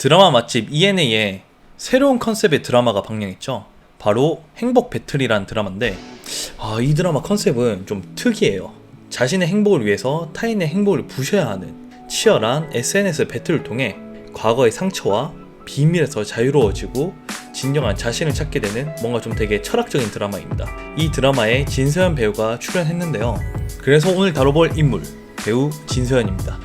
드라마 맛집 ENA에 새로운 컨셉의 드라마가 방영했죠. 바로 행복 배틀이란 드라마인데 아, 이 드라마 컨셉은 좀 특이해요. 자신의 행복을 위해서 타인의 행복을 부셔야 하는 치열한 SNS 배틀을 통해 과거의 상처와 비밀에서 자유로워지고 진정한 자신을 찾게 되는 뭔가 좀 되게 철학적인 드라마입니다. 이 드라마에 진서연 배우가 출연했는데요. 그래서 오늘 다뤄볼 인물 배우 진서연입니다.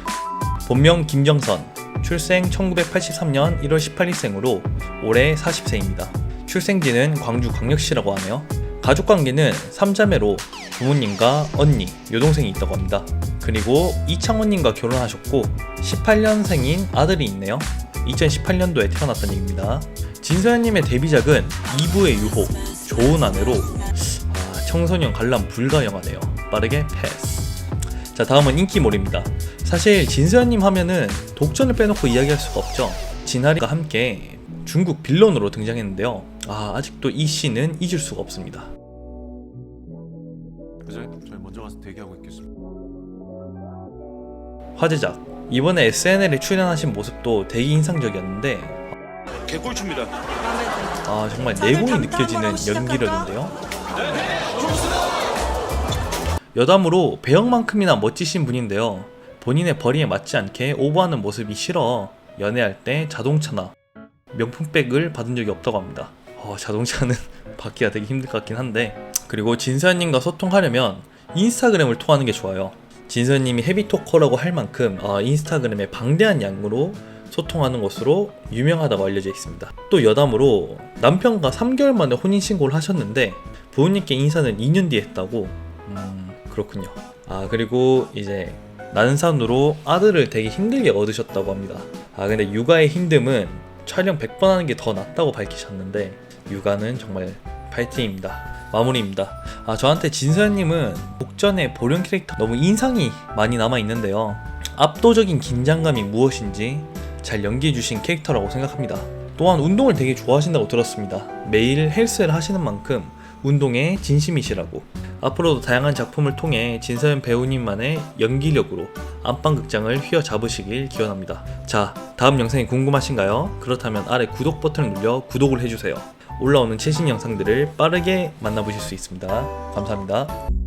본명 김정선, 출생 1983년 1월 18일생으로 올해 40세입니다. 출생지는 광주 광역시라고 하네요. 가족 관계는 3자매로 부모님과 언니, 여동생이 있다고 합니다. 그리고 이창원님과 결혼하셨고 18년생인 아들이 있네요. 2018년도에 태어났던 얘기입니다. 진서연님의 데뷔작은 2부의 유혹, 좋은 아내로 아, 청소년 관람 불가 영화네요. 빠르게 패스. 자 다음은 인기몰입니다. 사실 진서연님 하면은 독전을 빼놓고 이야기할 수가 없죠. 진아리가 함께 중국 빌런으로 등장했는데요. 아 아직도 이 씬은 잊을 수가 없습니다. 부장님, 저희 먼저 가서 대기하고 있겠습니다. 화제작 이번에 SNL에 출연하신 모습도 되게 인상적이었는데 개꿀춥니다. 아 정말 내공이 느껴지는 연기력인데요. 여담으로 배역만큼이나 멋지신 분인데요. 본인의 벌이에 맞지 않게 오버하는 모습이 싫어 연애할 때 자동차나 명품백을 받은 적이 없다고 합니다. 어, 자동차는 받기가 되게 힘들 것 같긴 한데 그리고 진서연님과 소통하려면 인스타그램을 통하는 게 좋아요. 진서연님이 헤비토커라고 할 만큼 어, 인스타그램에 방대한 양으로 소통하는 것으로 유명하다고 알려져 있습니다. 또 여담으로 남편과 3개월 만에 혼인신고를 하셨는데 부모님께 인사는 2년 뒤에 했다고 음 그렇군요. 아 그리고 이제 난산으로 아들을 되게 힘들게 얻으셨다고 합니다. 아 근데 육아의 힘듦은 촬영 100번 하는 게 더 낫다고 밝히셨는데 육아는 정말 파이팅입니다. 마무리입니다. 아 저한테 진서연님은 복전의 보령 캐릭터 너무 인상이 많이 남아 있는데요. 압도적인 긴장감이 무엇인지 잘 연기해주신 캐릭터라고 생각합니다. 또한 운동을 되게 좋아하신다고 들었습니다. 매일 헬스를 하시는 만큼 운동에 진심이시라고. 앞으로도 다양한 작품을 통해 진서연 배우님만의 연기력으로 안방극장을 휘어잡으시길 기원합니다. 자, 다음 영상이 궁금하신가요? 그렇다면 아래 구독 버튼을 눌러 구독을 해주세요. 올라오는 최신 영상들을 빠르게 만나보실 수 있습니다. 감사합니다.